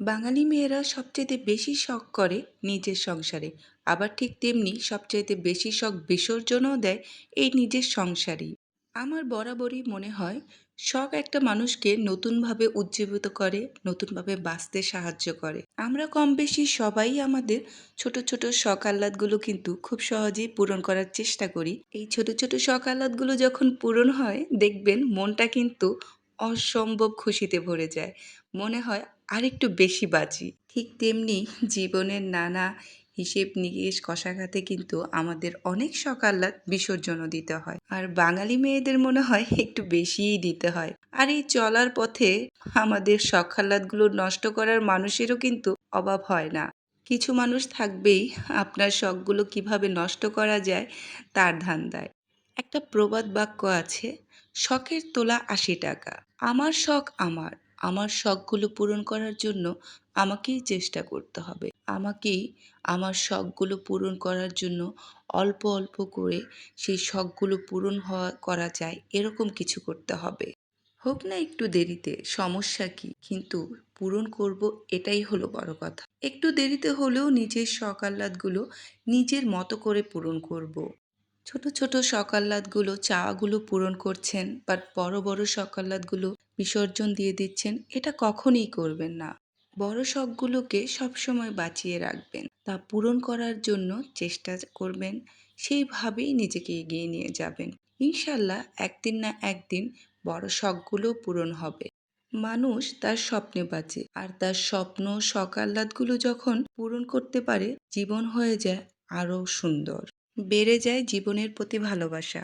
বাঙালি মেয়েরা সবচাইতে বেশি শখ করে নিজের সংসারে। আবার ঠিক তেমনি সবচাইতে বেশি শখ বিসর্জনও দেয় এই নিজের সংসারই। আমার বরাবরই মনে হয়, শখ একটা মানুষকে নতুনভাবে উজ্জীবিত করে, নতুনভাবে বাঁচতে সাহায্য করে। আমরা কম বেশি সবাই আমাদের ছোট ছোট শখ আহ্লাদগুলো কিন্তু খুব সহজেই পূরণ করার চেষ্টা করি। এই ছোট ছোট শখ আহ্লাদগুলো যখন পূরণ হয়, দেখবেন মনটা কিন্তু অসম্ভব খুশিতে ভরে যায়। মনে হয় আরেকটু বেশি বাঁচি ঠিক তেমনি জীবনের নানা হিসেব নিকেশ কষাঘাতে কিন্তু আমাদের অনেক সকাল্লাদ বিসর্জনও দিতে হয়। আর বাঙালি মেয়েদের মনে হয় একটু বেশিই দিতে হয়। আর এই চলার পথে আমাদের সকাল্লাদগুলো নষ্ট করার মানুষেরও কিন্তু অভাব হয় না। কিছু মানুষ থাকবেই আপনার শখগুলো কীভাবে নষ্ট করা যায় তার ধান্দায়। একটা প্রবাদ বাক্য আছে, শখের তোলা আশি টাকা। আমার শখ আমার আমার শখগুলো পূরণ করার জন্য আমাকেই চেষ্টা করতে হবে। আমাকেই আমার শখগুলো পূরণ করার জন্য অল্প অল্প করে সেই শখগুলো পূরণ হওয়া, করা যায়, এরকম কিছু করতে হবে। হোক না একটু দেরিতে, সমস্যা কি? কিন্তু পূরণ করব এটাই হলো বড় কথা। একটু দেরিতে হলেও নিজের শখ আহ্লাদগুলো নিজের মতো করে পূরণ করব। ছোট ছোট সকাল্লাদগুলো চাওয়াগুলো পূরণ করছেন বাট বড় বড় সকাল্লাদগুলো বিসর্জন দিয়ে দিচ্ছেন, এটা কখনই করবেন না। বড় শখগুলোকে সবসময় বাঁচিয়ে রাখবেন, তা পূরণ করার জন্য চেষ্টা করবেন, সেইভাবেই নিজেকে এগিয়ে নিয়ে যাবেন। ইনশাল্লাহ একদিন না একদিন বড় শখগুলো পূরণ হবে। মানুষ তার স্বপ্নে বাঁচে, আর তার স্বপ্ন সকাল্লাদগুলো যখন পূরণ করতে পারে, জীবন হয়ে যায় আরও সুন্দর। বেড়ে যায় জীবনের প্রতি ভালোবাসা।